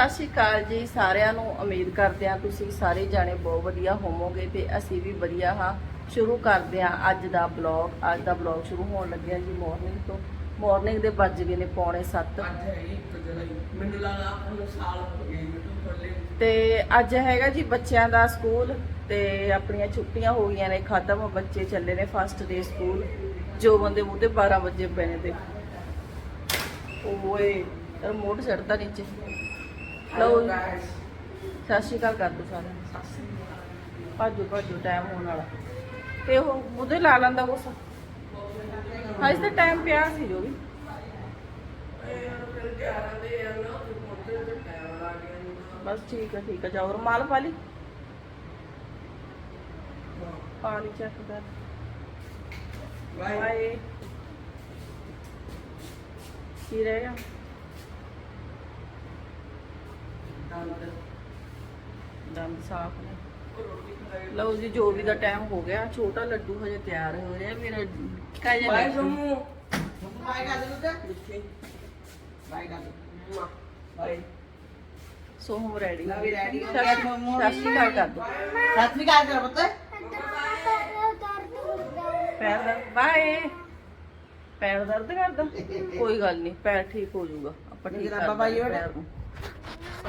ਸਤਿ ਸ਼੍ਰੀ ਅਕਾਲ ਜੀ ਸਾਰਿਆਂ ਨੂੰ ਉਮੀਦ ਕਰਦੇ ਹਾਂ ਤੁਸੀਂ ਸਾਰੇ ਜਾਣੇ ਬਹੁਤ ਵਧੀਆ ਹੋਵੋਗੇ ਤੇ ਅਸੀਂ ਵੀ ਵਧੀਆ ਹਾਂ। ਸ਼ੁਰੂ ਕਰਦੇ ਹਾਂ ਅੱਜ ਦਾ ਬਲੌਗ ਅੱਜ ਦਾ ਬਲੌਗ ਸ਼ੁਰੂ ਹੋਣ ਲੱਗਿਆ ਜੀ ਮਾਰਨਿੰਗ ਤੋਂ। ਮਾਰਨਿੰਗ ਦੇ ਵੱਜ ਗਏ ਨੇ ਪੌਣੇ 7 ਮੈਨੂੰ ਲੱਗਾ ਉਹਨੂੰ ਸਾਲ ਹੋ ਗਏ YouTube ਖੋਲੇ ਤੇ ਅੱਜ ਹੈਗਾ ਜੀ ਬੱਚਿਆਂ ਦਾ ਸਕੂਲ ਤੇ ਆਪਣੀਆਂ ਛੁੱਟੀਆਂ ਹੋ ਗਈਆਂ ਨੇ ਖਤਮ। ਬੱਚੇ ਚੱਲੇ ਨੇ ਫਸਟ ਡੇ ਸਕੂਲ ਜੋ ਬੰਦੇ ਮੂੰਹ ਤੇ 12 ਵਜੇ ਪਏ ਨੇ ਤੇ ਓਏ ਰਿਮੋਟ ਛੱਡਦਾ ਨੀਚੇ। ਲਓ ਜੀ। ਸਤਿ ਸ਼੍ਰੀ ਅਕਾਲ ਕਰ ਦੋ ਸਾਰਿਆਂ ਨੂੰ। ਭਾਜੋ ਭਾਜੋ ਟਾਈਮ ਹੋਣ ਵਾਲਾ। ਤੇ ਉਹ ਉਹਦੇ ਲਾ ਲੈਂਦਾ ਕੁਛ? ਹਾਂ ਇਸ ਦਾ ਟਾਈਮ ਪਿਆ ਸੀ ਜੋ ਵੀ। ਬਸ ਠੀਕ ਹੈ ਠੀਕ ਹੈ ਜਾਓ ਰੁਮਾਲ ਪਾ ਲਈ। ਪਾ ਲਈ ਚੱਕ ਕਰ। ਬਾਏ ਕੀ ਰਹਿ ਗਿਆ? ਦੰਦ ਸਾਫ਼ ਨੇ। ਲਓ ਜੀ ਜੋ ਵੀ ਦਾ ਟਾਈਮ ਹੋ ਗਿਆ ਛੋਟਾ ਲੱਡੂ ਹਜੇ ਤਿਆਰ ਹੋ ਰਿਹਾ ਮੇਰਾ ਕਾਜੇ ਬਾਈ ਜੰਮੂ ਬਾਈ ਕਰ ਦੇ ਤੇ ਬਾਈ ਕਰ ਦੇ। ਬਾਈ ਸੋ ਹਮ ਰੈਡੀ ਮੈਂ ਵੀ ready ਹੋ ਸਤਿ ਗਿਆ, ਸ਼੍ਰੀ- ਮੰਮੂ ਸਤਿ ਸ਼੍ਰੀ ਅਕਾਲ ਕਰ ਦੋ। ਸਤਿ ਸ੍ਰੀ ਅਕਾਲ ਤੇਰਾ ਪੁੱਤ। ਪੈਰ ਦਰਦ ਬਾਏ। ਪੈਰ ਦਰਦ ਕਰਦਾ? ਕੋਈ ਗੱਲ ਨਹੀਂ ਪੈਰ ਠੀਕ ਹੋ ਜਾਊਗਾ। ਆਪਾਂ ਠੀਕ ਮੇਰਾ ਕਰ ਬਾਬਾ ਜੀ ਦਾਂਗੇ ਉਹਦਾ- ਪੈਰ ਨੂੰ ਸਮਝ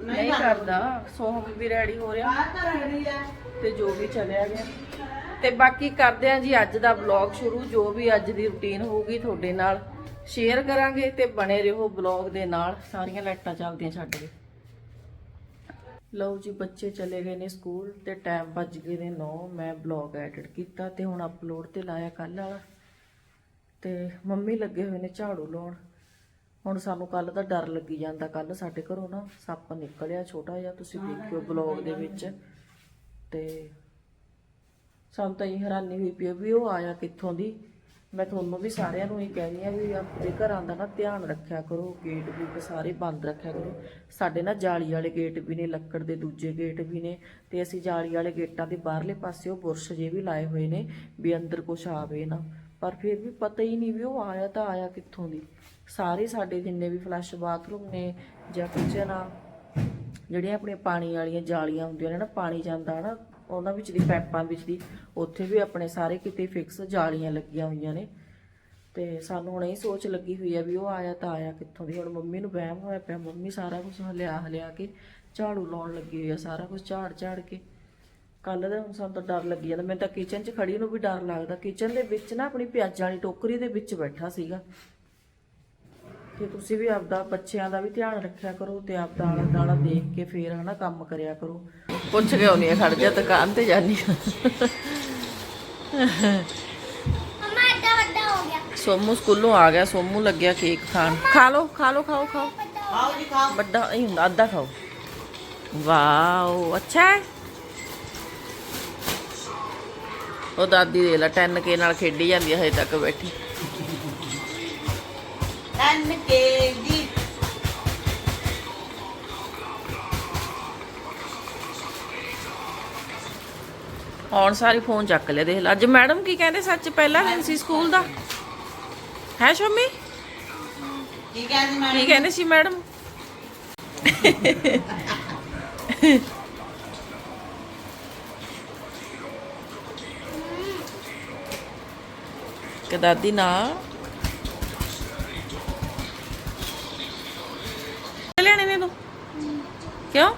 ਨਹੀਂ ਕਰਦਾ ਸੋਹਮ ਵੀ ਰੈਡੀ ਹੋ ਰਿਹਾ। ਤੇ ਜੋ ਵੀ ਚੱਲਿਆ ਗਿਆ। ਤੇ ਬਾਕੀ ਕਰਦੇ ਆ ਜੀ ਅੱਜ ਦਾ ਵਲੌਗ ਸ਼ੁਰੂ, ਜੋ ਵੀ ਅੱਜ ਦੀ ਰੁਟੀਨ ਹੋਊਗੀ ਤੁਹਾਡੇ ਨਾਲ ਸ਼ੇਅਰ ਕਰਾਂਗੇ ਤੇ ਬਣੇ ਰਹੋ ਵਲੌਗ ਦੇ ਨਾਲ। ਸਾਰੀਆਂ ਲਾਈਟਾਂ ਚੱਲਦੀਆਂ ਛੱਡ ਕੇ। ਲਓ ਜੀ, ਬੱਚੇ ਚਲੇ ਗਏ ਨੇ ਸਕੂਲ ਤੇ ਟਾਈਮ ਵੱਜ ਗਏ ਨੇ 9 ਮੈਂ ਵਲੌਗ ਐਡਿਟ ਕੀਤਾ ਤੇ ਹੁਣ ਅਪਲੋਡ ਤੇ ਲਾਇਆ ਕੱਲ ਵਾਲਾ। ਤੇ ਮੰਮੀ ਲੱਗੇ ਹੋਏ ਨੇ ਝਾੜੂ ਲਾਉਣ। ਹੁਣ ਸਾਨੂੰ ਕੱਲ ਦਾ ਡਰ ਲੱਗੀ ਜਾਂਦਾ ਕੱਲ ਸਾਡੇ ਘਰੋਂ ਨਾ ਸੱਪ ਨਿਕਲਿਆ ਛੋਟਾ ਜਿਹਾ ਤੁਸੀਂ ਦੇਖਿਓ ਬਲੌਗ ਦੇ ਵਿੱਚ। ਤੇ ਸਾਨੂੰ ਤਾਂ ਇਹ ਹੈਰਾਨੀ ਹੋਈ ਪਈ ਵੀ ਉਹ ਆਇਆ ਕਿੱਥੋਂ ਦੀ। ਮੈਂ ਤੁਹਾਨੂੰ ਵੀ ਸਾਰਿਆਂ ਨੂੰ ਹੀ ਕਹਿੰਦੀ ਆ ਵੀ ਆਪਣੇ ਘਰਾਂ ਦਾ ਨਾ ਧਿਆਨ ਰੱਖਿਆ ਕਰੋ ਗੇਟ ਵੀ ਸਾਰੇ ਬੰਦ ਰੱਖਿਆ ਕਰੋ। ਸਾਡੇ ਨਾ ਜਾਲੀ ਵਾਲੇ ਗੇਟ ਵੀ ਨੇ ਲੱਕੜ ਦੇ ਦੂਜੇ ਗੇਟ ਵੀ ਨੇ ਤੇ ਅਸੀਂ ਜਾਲੀ ਵਾਲੇ ਗੇਟਾਂ ਦੇ ਬਾਹਰਲੇ ਪਾਸੇ ਉਹ ਬੁਰਸ਼ ਜੇ ਵੀ ਲਾਏ ਹੋਏ ਨੇ ਵੀ ਅੰਦਰ ਕੁਝ ਆਵੇ ਨਾ। ਪਰ ਫਿਰ ਵੀ ਪਤਾ ਹੀ ਨਹੀਂ ਵੀ ਉਹ ਆਇਆ ਤਾਂ ਆਇਆ ਕਿੱਥੋਂ ਦੀ। ਸਾਰੇ ਸਾਡੇ ਜਿੰਨੇ ਵੀ ਫਲੱਸ਼ ਬਾਥਰੂਮ ਨੇ ਜਾਂ ਕਿਚਨ ਆ, ਜਿਹੜੀਆਂ ਆਪਣੀਆਂ ਪਾਣੀ ਵਾਲੀਆਂ ਜਾਲੀਆਂ ਹੁੰਦੀਆਂ ਨੇ ਨਾ, ਪਾਣੀ ਜਾਂਦਾ ਨਾ, ਉਹਨਾਂ ਵਿੱਚ ਦੀ, ਪੈਪਾਂ ਵਿੱਚ ਦੀ, ਉੱਥੇ ਵੀ ਆਪਣੇ ਸਾਰੇ ਕਿਤੇ ਫਿਕਸ ਜਾਲੀਆਂ ਲੱਗੀਆਂ ਹੋਈਆਂ ਨੇ। ਤੇ ਸਾਨੂੰ ਹੁਣ ਇਹ ਸੋਚ ਲੱਗੀ ਹੋਈ ਆ ਵੀ ਉਹ ਆਇਆ ਤਾਂ ਆਇਆ ਕਿੱਥੋਂ ਦੀ, ਹੁਣ ਮੰਮੀ ਨੂੰ ਵਹਿਮ ਹੋਇਆ ਪਿਆ, ਮੰਮੀ ਸਾਰਾ ਕੁਝ ਹਲਿਆ ਹਲਿਆ ਕੇ ਝਾੜੂ ਲਾਉਣ ਲੱਗੀ ਹੋਈ ਆ, ਸਾਰਾ ਕੁਝ ਝਾੜ ਝਾੜ ਕੇ। ਕੱਲ ਦਾ ਹੁਣ ਸਾਨੂੰ ਤਾਂ ਡਰ ਲੱਗੀ ਜਾਂਦਾ, ਮੈਨੂੰ ਤਾਂ ਕਿਚਨ 'ਚ ਖੜੀ ਨੂੰ ਵੀ ਡਰ ਲੱਗਦਾ ਕਿਚਨ ਦੇ ਵਿੱਚ ਨਾ ਆਪਣੀ ਪਿਆਜ਼ਾਂ ਵਾਲੀ ਟੋਕਰੀ ਦੇ ਵਿੱਚ ਬੈਠਾ ਸੀਗਾ। ਤੇ ਤੁਸੀਂ ਵੀ ਆਪਦਾ ਬੱਚਿਆਂ ਦਾ ਵੀ ਧਿਆਨ ਰੱਖਿਆ ਕਰੋ ਤੇ ਆਪਦਾ ਆਲਾ ਦਾਲਾ ਦੇਖ ਕੇ ਫੇਰ ਹਨਾ ਕੰਮ ਕਰਿਆ ਕਰੋ। ਪੁੱਛ ਕੇ ਆਉਣੀ ਆ ਖੜ ਜਾ ਦੁਕਾਨ ਤੇ ਜਾਨੀ ਮਮਾ ਐਡਾ ਵੱਡਾ ਹੋ ਗਿਆ। ਸੋਮੂ ਸਕੂਲੋਂ ਆ ਗਿਆ ਸੋਮੂ ਲੱਗਿਆ ਕੇਕ ਖਾਣ। ਖਾ ਲਓ ਖਾ ਲਓ ਖਾਓ ਖਾਓ। ਖਾਓ ਜੀ ਖਾਓ। ਵੱਡਾ ਇਹ ਹੁੰਦਾ ਅੱਧਾ ਖਾਓ। ਵਾਓ ਅੱਛਾ ਹੈ। ਉਹ ਦਾਦੀ ਦੇ ਲਾ 10 ਕੇ ਨਾਲ ਖੇਡੀ ਜਾਂਦੀ ਹੈ ਹਜੇ ਤੱਕ ਬੈਠੀ। ਆਉਣ ਸਾਰੀ ਫੋਨ ਚੱਕ ਲਿਆ ਦੇਖ ਲੈ। ਅੱਜ ਮੈਡਮ ਕੀ ਕਹਿੰਦੇ ਸੱਚ ਪਹਿਲਾ ਦਿਨ ਸੀ ਸਕੂਲ ਦਾ? ਹੈ ਸ਼ਮੀ? ਕੀ ਕਹਿੰਦੀ ਮੈਂ ਕੀ ਕਹਿੰਦੇ ਸੀ ਮੈਡਮ? ਕਿ ਦਾਦੀ ਨਾ ਲੈਣੇ ਨੇ ਤੂੰ? ਕਿਉਂ?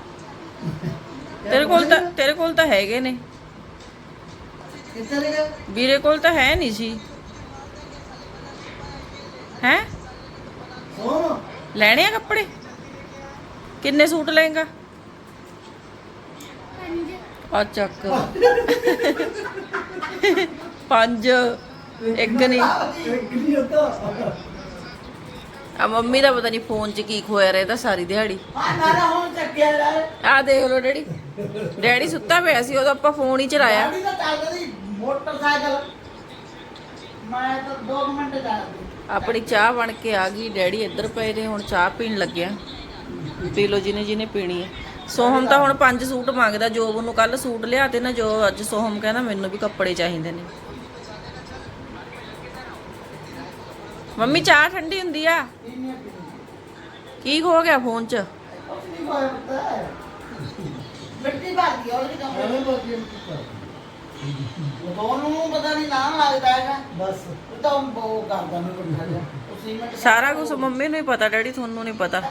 ਤੇਰੇ ਕੋਲ ਤਾਂ ਤੇਰੇ ਕੋਲ ਤਾਂ ਹੈਗੇ ਨੇ। ਗਏ ਵੀਰੇ ਕੋਲ ਤਾਂ ਹੈ ਨਹੀਂ ਸੀ। ਹੈ? ਸੋਮ। ਲੈਣੇ ਆ ਕੱਪੜੇ? ਕਿੰਨੇ ਸੂਟ ਲਏਗਾ? ਪੰਜ। ਆ ਚੱਕ। ਪੰਜ। ਇੱਕ ਨਹੀਂ। ਆ ਮੰਮੀ ਦਾ ਪਤਾ ਨਹੀਂ ਫੋਨ 'ਚ ਕੀ ਖੋਇਆ ਰਹਿੰਦਾ ਸਾਰੀ ਦਿਹਾੜੀ। ਆ ਨਾਰਾ ਹੁਣ ਚੱਕਿਆ ਆ ਦੇਖ ਲਓ ਡੈਡੀ। ਡੈਡੀ ਸੁੱਤਾ ਪਿਆ ਸੀ ਉਦੋਂ ਆਪਾਂ ਫੋਨ ਹੀ ਚਲਾਇਆ। ਗਾੜੀ ਤਾਂ ਚੱਲਦੀ ਮੋਟਰਸਾਈਕਲ। ਮੈਂ ਤਾਂ 2 ਮਿੰਟ ਚੱਲਦੀ ਆਪਣੀ ਚਾਹ ਬਣ ਕੇ ਆ ਗਈ ਡੈਡੀ ਇੱਧਰ ਪਏ ਨੇ ਹੁਣ ਚਾਹ ਪੀਣ ਲੱਗਿਆ। ਪੀ ਲਓ ਜਿਹਨੇ ਜਿਹਨੇ ਪੀਣੀ ਹੈ। ਸੋਹਮ ਤਾਂ ਹੁਣ ਪੰਜ ਸੂਟ ਮੰਗਦਾ ਜੋਬ ਨੂੰ ਕੱਲ ਸੂਟ ਲਿਆ ਤੇ ਨਾ ਜੋ ਅੱਜ ਸੋਹਮ ਕਹਿੰਦਾ ਮੈਨੂੰ ਵੀ ਕੱਪੜੇ ਚਾਹੀਦੇ ਨੇ। ਮੰਮੀ ਚਾਹ ਠੰਡੀ ਹੁੰਦੀ ਆ? ਕੀ ਹੋ ਗਿਆ ਫੋਨ 'ਚ? ਮਿੱਟੀ ਭਾਗੀ ਉਹਦੇ ਤੋਂ ਐਵੇਂ ਬਾਕੀ ਨੂੰ ਕੀਤਾ ਦੋਨੋਂ ਪਤਾ ਨਹੀਂ ਨਾਮ ਲੱਗਦਾ ਹੈਗਾ। ਬਸ। ਉਹ ਤਾਂ ਉਹ ਕਰਦਾ ਨਹੀਂ ਬੰਦਾ ਜਿਹਾ। ਉਹ ਸੀਮੈਂਟ ਸਾਰਾ ਕੁਝ ਮੰਮੀ ਨੂੰ ਹੀ ਪਤਾ ਡੈਡੀ ਤੁਹਾਨੂੰ ਨਹੀਂ ਪਤਾ।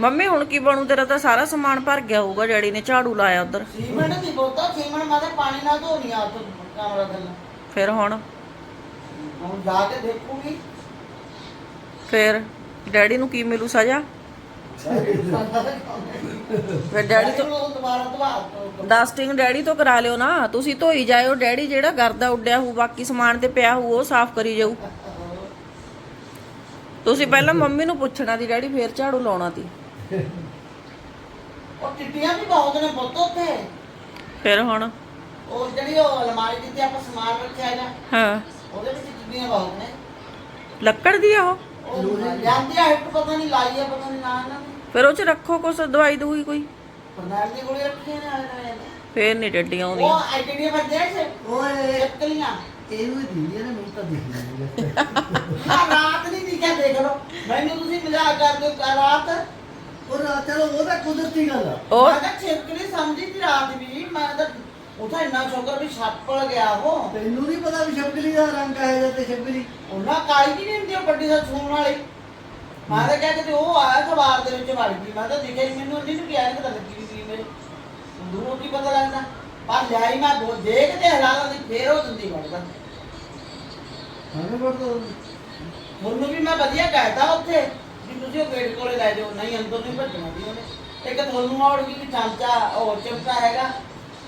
ਮੰਮੀ ਹੁਣ ਕੀ ਬਣੂ? ਤੇਰਾ ਤਾਂ ਸਾਰਾ ਸਮਾਨ ਭਰ ਗਿਆ ਹੋਊਗਾ ਡੈਡੀ ਨੇ ਝਾੜੂ ਲਾਇਆ ਉਧਰ। ਸੀਮੈਂਟ ਦੀ ਬੋਤਲ ਸੀਮੈਂਟ ਮੈਂ ਤਾਂ ਪਾਣੀ ਨਾਲ ਧੋਣੀ ਆ ਕਮਰਾ ਥੱਲੇ ਫਿਰ ਹੁਣ? ਹੁਣ ਜਾ ਕੇ ਦੇਖੂਗੀ। ਫਿਰ ਡੈਡੀ ਨੂੰ ਕੀ ਮਿਲੂ ਸਜ਼ਾ? ਫਿਰ ਡੈਡੀ ਤੋਂ ਦੁਬਾਰਾ ਧਵਾ ਡਸਟਿੰਗ ਡੈਡੀ ਤੋਂ ਕਰਾ ਲਿਓ ਨਾ। ਤੁਸੀਂ ਧੋਈ ਜਾਇਓ। ਡੈਡੀ ਜਿਹੜਾ ਕਰਦਾ ਉੱਡਿਆ ਹੋਊ ਬਾਕੀ ਸਮਾਨ ਤੇ ਪਿਆ ਹੋਊ ਉਹ ਸਾਫ਼ ਕਰੀ ਜਾਊ। ਤੁਸੀਂ ਪਹਿਲਾਂ ਮੰਮੀ ਨੂੰ ਪੁੱਛਣਾ ਦੀ ਡੈਡੀ ਫੇਰ ਝਾੜੂ ਲਾਉਣਾ ਤੀ ਉਹ ਟਿੱਟੀਆਂ ਵੀ ਬਹੁਤ ਨੇ ਪੁੱਤ ਉੱਥੇ। ਫਿਰ ਹੁਣ? ਉਹ ਜਿਹੜੀ ਉਹ ਅਲਮਾਰੀ ਜਿੱਥੇ ਆਪਾਂ ਸਮਾਨ ਰੱਖਿਆ ਹੈਗਾ। ਹਾਂ। ਉਹਦੇ ਵਿੱਚ ਟਿੱਟੀਆਂ ਬਹੁਤ ਨੇ? ਲੱਕੜ ਦੀ ਆ ਉਹ? ਉਹ ਜਾਂਦੀ ਆ ਹਿੱਟ ਪਤਾ ਨਹੀਂ ਲਾਈ ਆ ਪਤਾ ਨਹੀਂ ਨਾ ਇਹਨਾਂ ਨੇ। ਫਿਰ ਉਹ ਚ ਰੱਖੋ ਕੁਛ ਦਵਾਈ ਦੂਈ ਕੋਈ। ਫਰਨੈਲ ਦੀ ਗੋਲੀ ਰੱਖੀਆਂ ਨੇ ਦੁਆਲੇ ਨੇ। ਫੇਰ ਨਹੀਂ ਡੱਡੀਆਂ ਆਉਂਦੀਆਂ। ਉਹ ਐਡੀਆਂ ਬੰਦੇ ਸੇ ਓਏ। ਚੱਕਲੀਆਂ। ਇਹਨੂੰ ਹੀ ਦਿੰਦੀ ਨੇ ਮੈਨੂੰ ਤਾਂ ਦਿਖ ਨਹੀਂ ਆ। ਰਾਤ ਨਹੀਂ ਦਿਖਿਆ ਦੇਖ ਲਓ। ਮੈਨੂੰ ਤੁਸੀਂ ਮਜ਼ਾਕ ਕਰਦੇ ਹੋ ਕੱਲ੍ਹ ਰਾਤ। ਉਹ ਰਾਤ ਚਲੋ ਉਹ ਤਾਂ ਕੁਦਰਤੀ ਗੱਲ ਆ। ਉਹ ਮੈਂ ਤਾਂ ਛਿਪਕਲੀ ਸਮਝੀ ਸੀ ਰਾਤ ਵੀ। ਮੈਂ ਤਾਂ ਉਥਾ ਇੰਨਾ ਸ਼ੁਕਰ ਵੀ ਛੱਪਲ ਗਿਆ ਉਹ। ਤੈਨੂੰ ਨਹੀਂ ਪਤਾ ਵੀ ਛਪਕਲੀ ਦਾ ਰੰਗ ਹੈ ਜਾਂ ਤੇ ਛਪਕਲੀ? ਉਹਨਾਂ ਕਾਲੀ ਨਹੀਂ ਹੁੰਦੀ ਉਹ ਵੱਡੀ ਦਾ ਸੂਣ ਵਾਲੀ? ਮੈਂ ਤਾਂ ਕਿ ਉਹ ਆਇਆ ਖਬਾਰ ਦੇ ਵਿੱਚ ਵੜ ਗਈ। ਮੈਂ ਤਾਂ ਦੇਖਿਆ ਹੀ ਮੈਨੂੰ ਨਹੀਂ ਨੂੰ ਕਿਹਾ ਪਤਾ ਲੱਗੀ ਵੀ ਸੀ ਮੇਰੇ। ਦੂਰੋਂ ਕੀ ਪਤਾ ਲੱਗਦਾ। ਪਰ ਲਿਆਈ ਮੈਂ ਬੋ- ਦੇਖ ਤੇ ਹਲਾਲਾਂ ਦੀ ਫੇਰ ਉਹ ਦਿੰਦੀ ਵੜਦਾ। ਹਾਂ ਬੜ ਤੋਂ? ਤੁਹਾਨੂੰ ਵੀ ਮੈਂ ਵਧੀਆ ਕਹਿਤਾ ਉੱਥੇ ਵੀ ਤੁਸੀਂ ਉਹ ਗੇਟ ਕੋਲੇ ਲੈ ਜਾਓ ਨਹੀਂ ਅੰਦਰ ਨਹੀਂ ਭੱਜਣਾ ਦੀ ਉਹਨੇ। ਇੱਕ ਤੁਹਾਨੂੰ ਆਉੜ ਗਈ ਕਿ ਚਾਂਚਾ ਉਹ ਚਿਮਟਾ ਹੈਗਾ।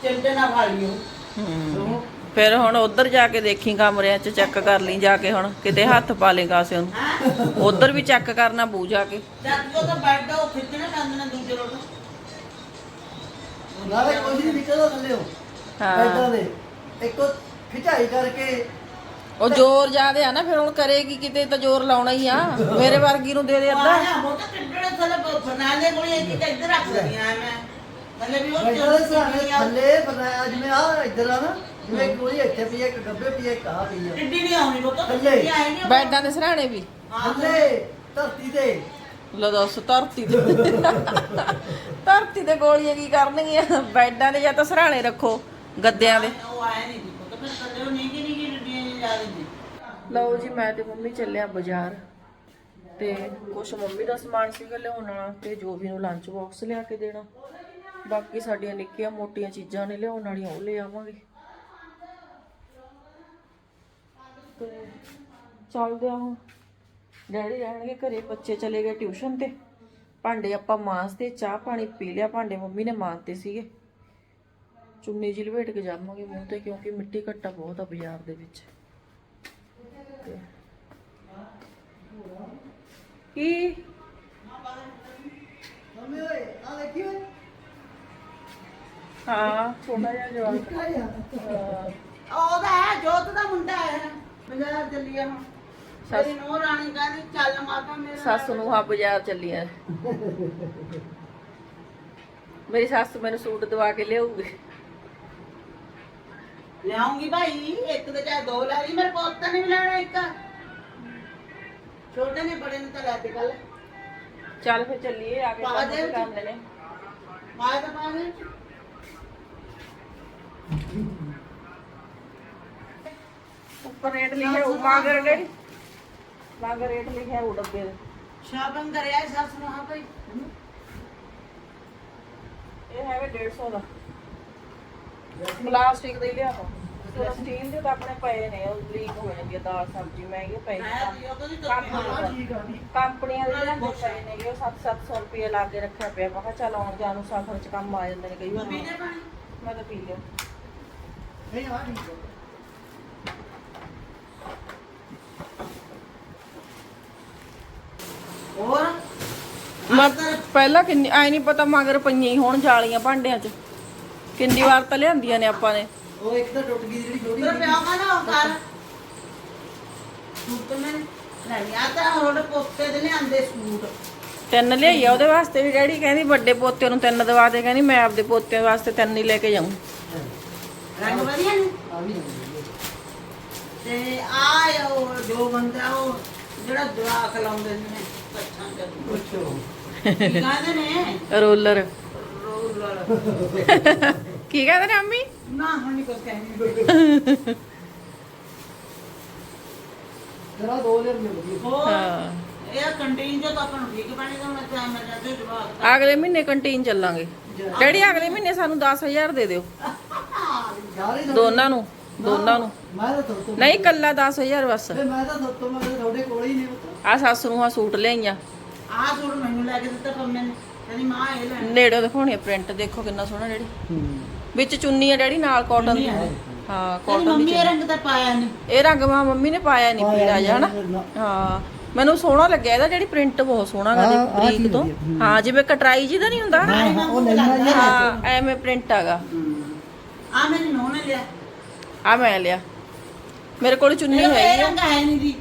ਲਿਓ। ਹੂੰ। ਫਿਰ ਹੁਣ ਉਧਰ ਜਾ ਕੇ ਦੇਖੀ ਕਮਰਿਆਂ 'ਚ ਚੈੱਕ ਕਰ ਲਈ ਜਾ ਕੇ ਹੁਣ ਕਿਤੇ ਹੱਥ ਪਾ ਲੇਗਾ ਸੇ ਉਹਨੂੰ ਹਾਂ? ਉਧਰ ਵੀ ਚੈੱਕ ਕਰਨਾ ਬੂ ਜਾ ਕੇ। ਜਦ ਕੋ ਤਾਂ ਬੈੱਡ ਉਹ ਖਿੱਚਣੇ ਪੈਂਦੇ ਨੇ ਦੂਜੇ ਰੋਡ ਨਾਲੇ ਕੁਝ ਨਹੀਂ ਨਿਕਲਦਾ ਥੱਲੇ ਉਹ ਹਾਂ। ਐਦਾਂ ਦੇ। ਇੱਕੋ ਖਿਚਾਈ ਕਰਕੇ ਉਹ ਜ਼ੋਰ ਜ਼ਿਆਦੇ ਆ ਨਾ ਫਿਰ ਹੁਣ ਕਰੇਗੀ ਕਿਤੇ ਤਾਂ ਜ਼ੋਰ ਲਾਉਣਾ ਹੀ ਆ। ਮੇਰੇ ਵਰਗੀ ਨੂੰ ਦੇ ਦੇ ਅੱਧਾ। ਆਇਆ ਉਹ ਤਾਂ ਕਿੱਡੜੇ ਥੱਲੇ ਫਰਨਾਲੇ ਕੋਲ ਇੱਕ ਇੱਕ ਇੱਧਰ ਰੱਖ ਦਿੰਦੀਆਂ ਮੈਂ। ਥੱਲੇ ਵੀ ਉਹ ਐਦਾਂ ਦੇ ਸਹਾਰੇ ਟਿੱਡੀ ਥੱਲੇ ਬਣਾਇਆ ਜਿਵੇਂ ਆ ਇੱਧਰ ਆ ਨਾ ਜਿਵੇਂ ਕੋਈ ਇੱਥੇ ਪਈ ਆ, ਇੱਕ ਗੱਬੇ ਪਈ ਆ, ਇੱਕ ਆ ਪਈ ਆ ਨਹੀਂ ਆਉਣੀ ਉਹ ਤਾਂ ਥੱਲੇ। ਟਿੱਡੀ ਆਈ ਨਹੀਂ ਬੈਡਾਂ ਦੇ ਸਰਾਣੇ ਵੀ। ਥੱਲੇ ਧਰਤੀ ਤੇ। ਲੋ ਦੱਸ ਧਰਤੀ ਤੇ। ਧਰਤੀ ਤੇ ਗੋਲੀਆਂ ਕੀ ਕਰਨਗੀਆਂ? ਬੈਡਾਂ ਦੇ ਜਾਂ ਤਾਂ ਸਰਾਣੇ ਰੱਖੋ ਗੱਦਿਆਂ ਦੇ। ਉਹ ਆਇਆ ਨਹੀਂ ਦੀ ਤਾਂ ਫਿਰ ਥੱਲੇ ਉਹ ਨੀਗੀ ਨੀਗੀ ਟਿੱਡੀਆਂ ਜਿਹੀਆਂ ਜਾ ਰਹੀ ਲਓ ਜੀ ਮੈਂ ਤੇ ਮੰਮੀ ਚੱਲਿਆ ਬਾਜ਼ਾਰ। ਤੇ ਕੁਛ ਮੰਮੀ ਦਾ ਸਮਾਨ ਸੀਗਾ ਲਿਆਉਣ ਵਾਲਾ ਤੇ ਜੋ ਵੀ ਨੂੰ ਲੰਚ ਬਾਕਸ ਲਿਆ ਕੇ ਦੇਣਾ। ਬਾਕੀ ਸਾਡੀਆਂ ਨਿੱਕੀਆਂ ਮੋਟੀਆਂ ਚੀਜ਼ਾਂ ਨੇ ਲਿਆਉਣ ਵਾਲੀਆਂ, ਉਹ ਲੈ ਆਵਾਂਗੇ। ਤੇ ਚੱਲਦੇ ਆ ਹੁਣ। ਡੈਡੀ ਰਹਿਣਗੇ ਘਰੇ, ਬੱਚੇ ਚਲੇ ਗਏ ਟਿਊਸ਼ਨ ਤੇ। ਭਾਂਡੇ ਆਪਾਂ ਮਾਂਜਦੇ ਚਾਹ ਪਾਣੀ ਪੀ ਲਿਆ, ਭਾਂਡੇ ਮੰਮੀ ਨੇ ਮਾਂਜਤੇ ਸੀਗੇ। ਚੁੰਨੀ ਜਿਹੀ ਲਪੇਟ ਕੇ ਜਾਵਾਂਗੇ ਮੂੰਹ ਤੇ, ਕਿਉਂਕਿ ਮਿੱਟੀ ਘੱਟਾ ਬਹੁਤ ਆ ਬਾਜ਼ਾਰ ਦੇ ਵਿੱਚ। ਕੀ? ਮੰਮੀ ਓਏ, ਆ ਦੇਖੀ ਓਏ? ਹਾਂ। ਛੋਟਾ ਜਿਹਾ ਜਵਾਬ। ਕਾਇਆ ਉਹਦਾ ਹੈ ਜੋਤ ਦਾ ਮੁੰਡਾ ਹੈ। ਬਾਜ਼ਾਰ ਚੱਲੀ ਆ ਹੁਣ। ਸੱਸ- ਮੇਰੀ ਨੂੰਹ ਰਾਣੀ ਕਹਿੰਦੀ ਚੱਲ ਮਾਤਾ ਮੇਰੇ ਨਾਲ। ਸੱਸ ਨੂੰ ਹਾਂ ਬਾਜ਼ਾਰ ਚੱਲੀ ਆ। ਮੇਰੀ ਸੱਸ ਮੈਨੂੰ ਸੂਟ ਦਵਾ ਕੇ ਲਿਆਊਗੀ। ਲਿਆਉਂਗੀ ਭਾਈ ਇੱਕ ਤੇ ਚਾਹੇ ਦੋ ਲੈ ਲਈ ਮੇਰੇ ਪੁੱਤ ਨੇ ਵੀ ਲੈਣਾ ਇੱਕ। ਛੋਟੇ ਨੇ ਬੜੇ ਨੇ ਤਾਂ ਲੈ ਤੇ ਕੱਲ। ਚੱਲ ਫਿਰ ਚੱਲੀਏ ਆ ਕੇ ਪਾ ਕੰਮ ਦੇ ਵੀ ਕਰਨੇ ਨੇ। ਮਾਇਆ ਤਾਂ ਪਾ ਦੇ ਉੱਪਰ ਰੇਟ ਲਿਖਿਆ ਉਹ ਮਾਂਗਰ ਡੈਡੀ ਮਾਂਗਰ ਰੇਟ ਲਿਖਿਆ ਉਹ ਡੱਬੇ ਦੇ। ਸ਼ਾਪਿੰਗ ਕਰਿਆ ਸੱਸ ਨੂੰ ਹਾਂ ਭਾਈ। ਇਹ ਹੈਗਾ 150 ਦਾ। ਪਲਾਸਟਿਕ ਦੇ ਲਿਆ ਤਾ ਸਟੀਲ ਦੇ ਤਾਂ ਆਪਣੇ ਪਏ ਨੇ ਉਹ ਲੀਕ ਹੋ ਜਾਂਦੀ ਆ ਦਾਲ ਸਬਜ਼ੀ ਮਹਿੰਗੀ ਪਈ ਕੰਪਨੀਆਂ ਦੇ ਪਏ ਨੇ ਉਹ 7-700 ਰੁਪਏ ਲਾ ਕੇ ਰੱਖਿਆ ਪਿਆ। ਮੈਂ ਕਿਹਾ ਚੱਲ ਆਉਣ ਜਾਣ ਨੂੰ ਸਫ਼ਰ 'ਚ ਕੰਮ ਆ ਜਾਂਦੇ ਨੇ ਕਈ ਵਾਰ। ਮੈਂ ਤਾਂ ਪੀ ਲਿਆ। ਹੋਰ ਮੈਂ ਪਹਿਲਾਂ ਕਿੰਨੀ ਐ ਨਹੀਂ ਪਤਾ ਮਗਰ ਪਈਆਂ ਹੀ ਹੋਣ ਜਾਲੀਆਂ ਭਾਂਡਿਆਂ 'ਚ। ਕਿੰਨੀ ਵਾਰ ਤਾਂ ਲਿਆਂਦੀਆਂ ਨੇ ਆਪਾਂ ਨੇ। ਉਹ ਇੱਕ ਤਾਂ ਟੁੱਟ ਗਈ ਜਿਹੜੀ ਛੋਟੀ ਉਧਰ ਪਿਆ ਨਾ ਉਹ ਕਰ। ਸੂਟ ਮੈਂ ਨਹੀਂ ਆ ਤਾਂ ਹੁਣ ਪੋਤੇ ਦੇ ਲਿਆਂਦੇ ਸੂਟ। ਤਿੰਨ ਲਿਆਈ ਆ ਉਹਦੇ ਵਾਸਤੇ ਵੀ ਡੈਡੀ ਕਹਿੰਦੀ ਵੱਡੇ ਪੋਤੇ ਨੂੰ ਤਿੰਨ ਦਵਾ ਦੇ ਕਹਿੰਦੀ ਮੈਂ ਆਪਦੇ ਪੋਤੇ ਵਾਸਤੇ ਤਿੰਨ ਹੀ ਲੈ ਕੇ ਜਾਊਂ। ਰੰਗ ਵਧੀਆ ਨੇ? ਆ ਵੀ ਨਹੀਂ ਤੇ ਆ ਉਹ ਜੋ ਬੰਦਾ ਉਹ ਜਿਹੜਾ ਦੁਆਕ ਲਾਉਂਦੇ ਨੇ ਕੱਛਾਂ ਚ ਪੁੱਛੋ। ਕੀ ਕਹਿੰਦੇ ਨੇ? ਰੋਲਰ। ਰੋਲਰ। ਕੀ ਕਹਿੰਦੇ ਨੇ ਅੰਮੀ ਨਾ ਹੁਣ ਨਹੀਂ ਕੁਝ ਕਹਿੰਦੀ ਜਰਾ ਦੋ ਲੈ ਮਿਲ ਹੋਰ? ਹਾਂ। ਇਹ ਕੰਟੀਨ ਚ ਤਾਂ ਆਪਾਂ ਨੂੰ ਠੀਕ ਪਾਣੀ ਦਾ ਮੈਂ ਤਾਂ ਮੈਂ ਜਾਂਦੇ ਜਵਾਬ ਅਗਲੇ ਮਹੀਨੇ ਕੰਟੀਨ ਚੱਲਾਂਗੇ। ਡੈਡੀ ਅਗਲੇ ਮਹੀਨੇ ਸਾਨੂੰ 10000 ਦੇ ਦਿਓ। ਦੋਨਾਂ ਨੂੰ ਦੋਨਾਂ ਨੂੰ। ਮੈਂ ਤਾਂ ਤੋਂ ਨਹੀਂ ਕੱਲਾ 10000 ਬਸ। ਮੈਂ ਤਾਂ ਤੋਂ ਮੈਂ ਤੁਹਾਡੇ ਕੋਲ ਹੀ ਨਹੀਂ ਪੁੱਤ ਆ ਸੱਸ ਨੂੰ ਆ ਸੂਟ ਲਿਆਈਆਂ। ਆਹ ਸੂਟ ਮੈਨੂੰ ਲੈ ਕੇ ਦਿੱਤਾ ਪੰਮੇ ਨੇ। ਕਹਿੰਦੀ ਮਾਂ ਇਹ ਲੈਣਾ ਨੇੜੇ ਦਿਖਾਉਣੀ ਪ੍ਰਿੰਟ ਦੇਖੋ ਕਿੰਨਾ ਸੋਹਣਾ ਡੈਡੀ ਵਿੱਚ ਚੁੰਨੀ ਆ ਡੈਡੀ ਨਾਲ ਕਾਟਨ ਦੀ। ਹਾਂ ਕਹਿੰਦੀ ਕਾਟਨ ਦੀ ਮੰਮੀ ਇਹ। ਰੰਗ ਤਾਂ ਪਾਇਆ ਨਹੀਂ ਇਹ ਰੰਗ ਮਾ ਮੰਮੀ ਨੇ ਪਾਇਆ ਨਹੀਂ ਪੀਲਾ ਜਿਹਾ ਹਨਾ? ਹਾਂ ਮੈਨੂੰ ਸੋਹਣਾ ਲੱਗਿਆ ਇਹਦਾ ਜਿਹੜੀ ਪ੍ਰਿੰਟ ਬਹੁਤ ਸੋਹਣਾ ਗਾ ਹਾਂ, ਦੇਖ ਆਹ ਬਰੀਕ ਚੀਜ਼ ਤੋਂ। ਹੂੰ। ਜਿਵੇਂ ਕਟਰਾਈ ਜੀ ਦਾ ਨਹੀਂ ਹੁੰਦਾ? ਉਹ ਲੈਣਾ ਹੀ ਹਾਂ ਐਵੇਂ ਪ੍ਰਿੰਟ ਹੈਗਾ ਆ ਮੇਰੀ ਨੋਹ ਨੇ ਲਿਆ। ਆ ਮੈਂ ਲਿਆ। ਮੇਰੇ ਕੋਲ ਚੁੰਨੀ ਇਹ ਹੈਗੀ ਆ। ਰੰਗ ਹੈ ਨਹੀਂ ਦੀ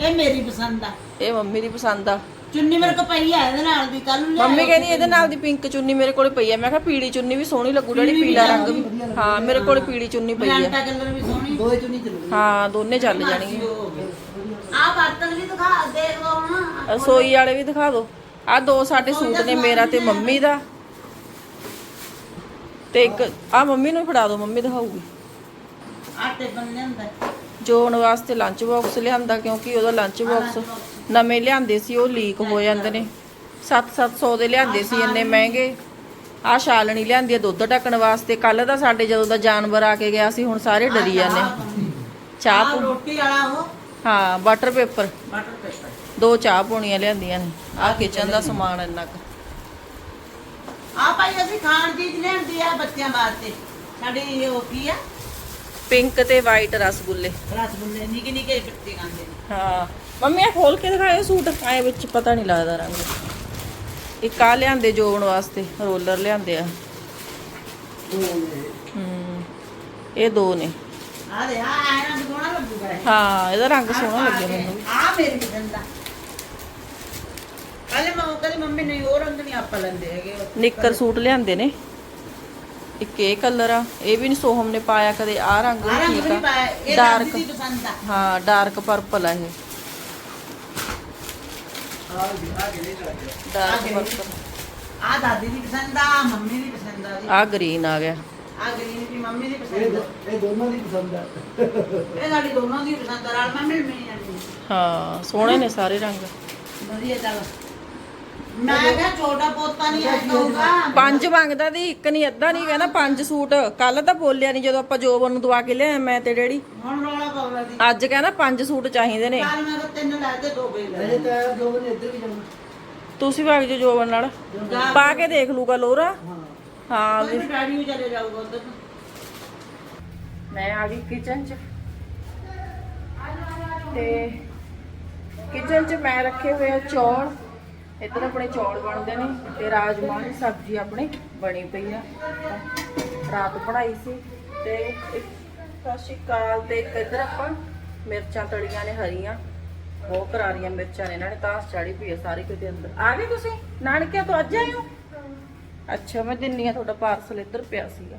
ਇਹ ਮੇਰੀ ਪਸੰਦ ਆ। ਇਹ ਮੰਮੀ ਦੀ ਪਸੰਦ ਆ। ਚੁੰਨੀ ਮੇਰੇ ਕੋਲ ਪਈ ਆ ਇਹਦੇ ਨਾਲ ਦੀ ਕੱਲ ਨੂੰ ਮੰਮੀ ਕਹਿੰਦੀ ਇਹਦੇ ਨਾਲ ਦੀ ਪਿੰਕ ਚੁੰਨੀ ਮੇਰੇ ਕੋਲ ਪਈ ਆ। ਮੈਂ ਕਿਹਾ ਪੀਲੀ ਚੁੰਨੀ ਵੀ ਸੋਹਣੀ ਲੱਗੂ ਜਿਹੜੀ ਪੀਲਾ ਰੰਗ ਵੀ ਹਾਂ ਮੇਰੇ ਕੋਲ ਪੀਲੀ ਚੁੰਨੀ ਪਈ ਆ। ਮਜੰਟਾ ਕਲਰ ਵੀ ਸੋਹਣੀ। ਦੋਏ ਚੁੰਨੀ ਚੱਲੂਗੀ ਹਾਂ ਦੋਨੇ ਚੱਲ ਜਾਣਗੇ ਆ ਬਰਤਨ ਵੀ ਦਿਖਾ ਦੇਖ ਲਓ ਹੁਣ। ਰਸੋਈ ਵਾਲੇ ਵੀ ਦਿਖਾ ਦਿਓ ਆ ਦੋ ਸਾਡੇ ਸੂਟ ਨੇ ਮੇਰਾ ਤੇ ਮੰਮੀ ਦਾ। ਤੇ ਇੱਕ ਆ ਮੰਮੀ ਨੂੰ ਫੜਾ ਦਿਓ ਮੰਮੀ ਦਿਖਾਊਗੀ। ਆਟੇ ਬੰਨੇ ਹੁੰਦਾ। ਜੋਨ ਵਾਸਤੇ ਲੰਚ ਬਾਕਸ ਲਿਆਂਦਾ ਕਿਉਂਕਿ ਉਹਦਾ ਲੰਚ ਬਾਕਸ ਨਵੇਂ ਲਿਆਂਦੇ ਸੀ ਉਹ ਲੀਕ ਹੋ ਜਾਂਦੇ ਨੇ। 7-700 ਦੇ ਲਿਆਂਦੇ ਸੀ ਇੰਨੇ ਮਹਿੰਗੇ। ਆ ਛਾਲਣੀ ਲਿਆਂਦੀ ਆ ਦੁੱਧ ਢੱਕਣ ਵਾਸਤੇ। ਕੱਲ ਦਾ ਸਾਡੇ ਜਦੋਂ ਦਾ ਜਾਨਵਰ ਆ ਕੇ ਗਿਆ ਸੀ ਹੁਣ ਸਾਰੇ ਡਰੀ ਜਾਂਦੇ। ਚਾਹ ਪੂ- ਰੋਟੀ ਵਾਲਾ ਉਹ। ਹਾਂ ਬਟਰ ਪੇਪਰ ਬਟਰ ਪੇਪਰ ਦੋ ਚਾਹ ਪੋਣੀਆਂ ਲਿਆਂਦੀਆਂ ਨੇ। ਆ ਕਿਚਨ ਦਾ ਸਮਾਨ ਇੰਨਾ ਕੁ। ਆ ਭਾਈ ਅਸੀਂ ਖਾਣ ਚੀਜ਼ ਲਿਆਂਦੀ ਆ ਬੱਚਿਆਂ ਵਾਸਤੇ। ਸਾਡੀ ਉਹ ਕੀ ਆ? ਪਿੰਕ ਤੇ ਵਾਈਟ ਰਸਗੁੱਲੇ। ਰਸਗੁੱਲੇ ਨਿੱਕੇ ਨਿੱਕੇ ਬੱਚੇ ਖਾਂਦੇ ਨੇ। ਹਾਂ। ਮੰਮੀ ਆ ਖੋਲ ਕੇ ਦਿਖਾਇਓ ਸੂਟ। ਆਏ ਵਿੱਚ ਪਤਾ ਨਹੀਂ ਲੱਗਦਾ ਰੰਗ। ਇੱਕ ਆ ਲਿਆਂਦੇ ਜੋੜਨ ਵਾਸਤੇ ਰੋਲਰ ਲਿਆਂਦੇ ਆ। ਹੂੰ ਇਹ ਦੋ ਨੇ। ਆ ਦੇ ਆ ਆ ਰੰਗ ਸੋਹਣਾ ਲੱਗੂਗਾ। ਹਾਂ ਇਹਦਾ ਰੰਗ ਸੋਹਣਾ ਲੱਗਿਆ। ਮੈਨੂੰ। ਆ ਮੇਰੀ ਪਸੰਦ ਦਾ। ਕੱਲ ਮੈਂ ਕਦੀ ਮੰਮੀ ਨਹੀਂ ਉਹ ਰੰਗ ਨਹੀਂ ਆਪਾਂ ਲੈਂਦੇ ਹੈਗੇ ਨਿੱਕਰ ਸੂਟ ਲਿਆਂਦੇ ਨੇ। ਇੱਕ ਇਹ ਕਲਰ ਆ ਇਹ ਵੀ ਨਹੀਂ ਸੋਹਮ ਨੇ ਪਾਇਆ ਕਦੇ ਆ ਰੰਗ ਆ ਰੰਗ ਠੀਕ ਨਹੀਂ ਪਾਇਆ ਆ ਇਹ ਡਾਰਕ ਦੀ ਪਸੰਦ ਆ ਹਾਂ ਡਾਰਕ ਪਰਪਲ ਆ ਇਹ। ਆ ਜੀ ਆ? ਗਏ ਲੱਗ ਡਾਰਕ ਆ ਪਰਪਲ ਆ ਦਾਦੀ ਦੀ ਪਸੰਦ ਆ ਮੰਮੀ ਦੀ ਪਸੰਦ ਆ ਜੀ। ਆ ਗ੍ਰੀਨ ਆ ਗਿਆ। ਆ ਗ੍ਰੀਨ ਵੀ ਮੰਮੀ ਦੀ ਇਹ ਪਸੰਦ ਆ। ਦੋ- ਇਹ ਦੋਨਾਂ ਦੀ ਪਸੰਦ ਹੈ ਇਹ ਸਾਡੀ ਦੋਨਾਂ ਦੀ ਪਸੰਦ ਆ ਰਲ ਮੈਂ ਮਿਲ ਮਿਲ ਜਾਂਦੀ। ਹਾਂ ਸੋਹਣੇ ਨੇ ਸਾਰੇ ਰੰਗ। ਵਧੀਆ ਚੱਲ। ਮੈਂ ਕਿਹਾ ਛੋਟਾ ਪੋਤਾ ਨਹੀਂ ਆ ਕਹੂਗਾ। ਪੰਜ ਮੰਗਦਾ ਦੀ ਇੱਕ ਨਹੀਂ ਅੱਧਾ ਨਹੀਂ ਕਹਿੰਦਾ ਪੰਜ ਸੂਟ। ਕੱਲ ਤਾਂ ਬੋਲਿਆ ਨਹੀਂ ਜਦੋਂ ਆਪਾਂ ਜੋਬਨ ਨੂੰ ਦਵਾ ਕੇ ਲਿਆਏ ਮੈਂ ਤੇ ਡੈਡੀ। ਹੁਣ ਰੌਲਾ ਪਾਉਣਾ ਦੀ ਅੱਜ ਕਹਿੰਦਾ ਪੰਜ ਸੂਟ ਚਾਹੀਦੇ ਨੇ। ਕੱਲ ਮੈਂ ਕਿਹਾ ਤਿੰਨ ਲੈ ਤੇ ਦੋ ਵੇ ਲੈ ਇਹ ਤਾਂ ਜੋ ਨੇ ਇੱਧਰ ਵੀ ਜਾਣਾ। ਤੁਸੀਂ ਭਾਗ ਜੋ ਜੋਬਨ ਨਾਲ। ਪਾ ਕੇ ਦੇਖ ਲੂਗਾ ਲੋਰਾ। ਹਾਂ। ਹਾਂ ਕੋਈ ਵੀ ਡੈਡੀ ਨੂੰ ਚਲੇ ਜਾਊਗਾ ਉਧਰ ਮੈਂ ਆ ਗਈ ਕਿਚਨ 'ਚ। ਤੇ ਕਿਚਨ 'ਚ ਮੈਂ ਰੱਖੇ ਹੋਏ ਆ ਚੌਲ। ਇੱਧਰ ਆਪਣੇ ਚੌਲ ਬਣਦੇ ਨੇ ਤੇ ਰਾਜਮਾਂਹ ਦੀ ਸਬਜ਼ੀ ਆਪਣੇ ਬਣੀ ਪਈ ਆ। ਰਾਤ ਬਣਾਈ ਸੀ ਤੇ ਸਤਿ ਸ਼੍ਰੀ ਅਕਾਲ ਤੇ ਇੱਧਰ ਆਪਾਂ ਮਿਰਚਾਂ ਤੜੀਆਂ ਨੇ ਹਰੀਆਂ। ਬਹੁਤ ਕਰਾਰੀਆਂ ਮਿਰਚਾਂ ਨੇ, ਇਹਨਾਂ ਨੇ ਤਾਸ ਚਾੜੀ ਪਈ ਆ ਸਾਰੀ ਕਿਤੇ ਅੰਦਰ। ਆ ਗਏ ਤੁਸੀਂ? ਨਾਨਕਿਆਂ ਤੋਂ ਅੱਜ ਆਏ ਹੋ? ਅੱਛਾ, ਮੈਂ ਦਿੰਨੀ ਆ ਤੁਹਾਡਾ ਪਾਰਸਲ ਇੱਧਰ ਪਿਆ ਸੀਗਾ।